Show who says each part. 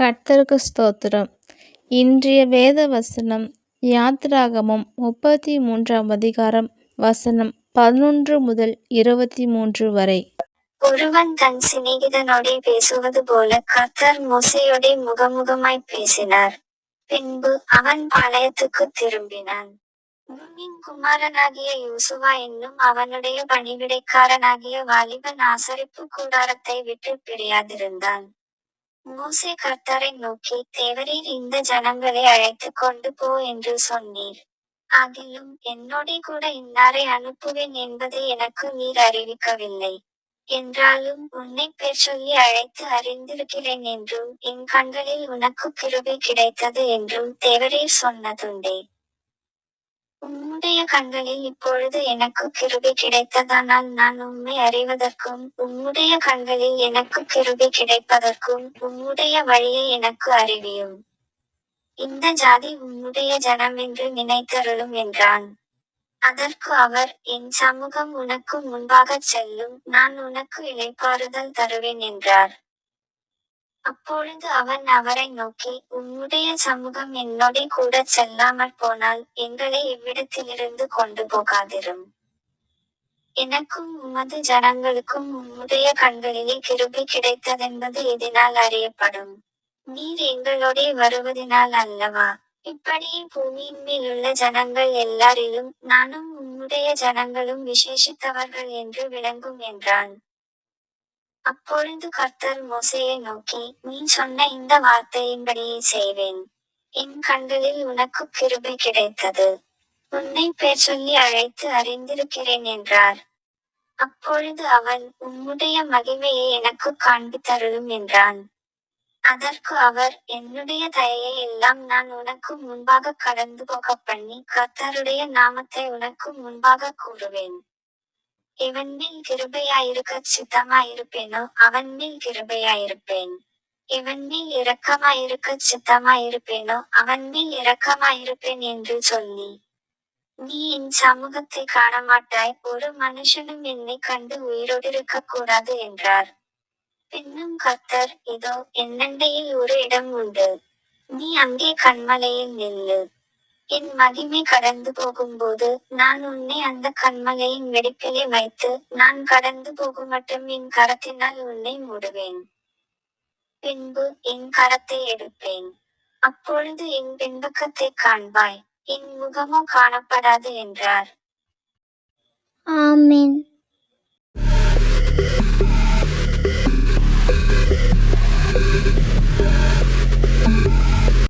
Speaker 1: கர்த்தருக்கு ஸ்தோத்திரம். இன்றைய வேத வசனம் யாத்ராகமம் முப்பத்தி மூன்றாம் அதிகாரம் வசனம் பதினொன்று முதல் இருபத்தி மூன்று வரை.
Speaker 2: ஒருவன் தன் சிநேகிதனோடே பேசுவது போல கர்த்தர் மோசேயோடே முகமுகமாய் பேசினார். பின்பு அவன் பாளையத்துக்கு திரும்பினான். நூனின் குமாரனாகிய யூசுவா என்னும் அவனுடைய பணிவிடைக்காரனாகிய வாலிபன் ஆசரிப்பு கூடாரத்தை விட்டு பிரியாதிருந்தான். மோசே கர்த்தரை நோக்கி தேவரீர் இந்த ஜனங்களை அழைத்துக் கொண்டு போ என்று சொன்னீர். ஆகிலும் என்னோடே கூட இன்னாரை அனுப்புவேன் என்பதை எனக்கு நீர் அறிவிக்கவில்லை. என்றாலும் உன்னை பேர் சொல்லி அழைத்து அறிந்திருக்கிறேன் என்றும் என் கண்களில் உனக்கு கிருபை கிடைத்தது என்றும் தேவரீர் சொன்னதுண்டே. உம்முடைய கண்களில் இப்பொழுது எனக்கு கிருபி கிடைத்ததானால் நான் உம்மை அறிவதற்கும் உம்முடைய கண்களில் எனக்கு கிருபி கிடைப்பதற்கும் உம்முடைய வழியை எனக்கு அறிவியும். இந்த ஜாதி உம்முடைய ஜனம் என்று நினைத்தருளும் என்றான். அதற்கு அவர் என் சமூகம் உனக்கு முன்பாகச் செல்லும் நான் உனக்கு இழைப்பாறுதல் தருவேன் என்றார். அப்பொழுது அவன் அவரை நோக்கி உம்முடைய சமூகம் என்னோடே கூட செல்லாமற் போனால் எங்களை இவ்விடத்திலிருந்து கொண்டு போகாதிரும். எனக்கும் உமது ஜனங்களுக்கும் உம்முடைய கண்களிலே கிருபி கிடைத்ததென்பது இதனால் அறியப்படும். நீர் எங்களோடே வருவதினால் அல்லவா? இப்படியே பூமியின் மேல் உள்ள ஜனங்கள் எல்லாரிலும் நானும் உம்முடைய ஜனங்களும் விசேஷித்தவர்கள் என்று விளங்கும் என்றான். அப்பொழுது கர்த்தர் மோசையை நோக்கி நீ சொன்ன இந்த வார்த்தையின்படியே செய்வேன். என் கண்களில் உனக்கு கிருபை கிடைத்தது. உன்னை பேர் சொல்லி அழைத்து அறிந்திருக்கிறேன் என்றார். அப்பொழுது அவன் உம்முடைய மகிமையை எனக்கு காண்பித்தருளும் என்றான். அதற்கு அவர் என்னுடைய தயையை எல்லாம் நான் உனக்கு முன்பாக கடந்து போக பண்ணி கர்த்தருடைய நாமத்தை உனக்கு முன்பாக கூறுவேன். எவன் மின் கிருபையாயிருக்கச் சித்தமாயிருப்பேனோ? அவன் மின் கிருபையாயிருப்பேன். எவன் மின் இரக்கமாயிருக்கச் சித்தமாயிருப்பேனோ? அவன் மின் இரக்கமாயிருப்பேன் என்று சொல்லி நீ என் சமூகத்தை காணமாட்டாய். ஒரு மனுஷனும் என்னை கண்டு உயிரோடிருக்க கூடாது என்றார். பின்னும் கர்த்தர் இதோ என்னண்டையில் ஒரு இடம் உண்டு. நீ அங்கே கண்மலையில் நில்லு. என் மகிமை கடந்து போகும்போது நான் உன்னை அந்த கண்மலையின் வெடிப்பிலே வைத்து நான் கடந்து போகும் மட்டும் என் கரத்தினால் உன்னை மூடுவேன். பின்பு என் கரத்தை எடுப்பேன். அப்பொழுது என் பின்பக்கத்தை காண்பாய். என் முகமோ காணப்படாது என்றார்.
Speaker 3: ஆமீன்.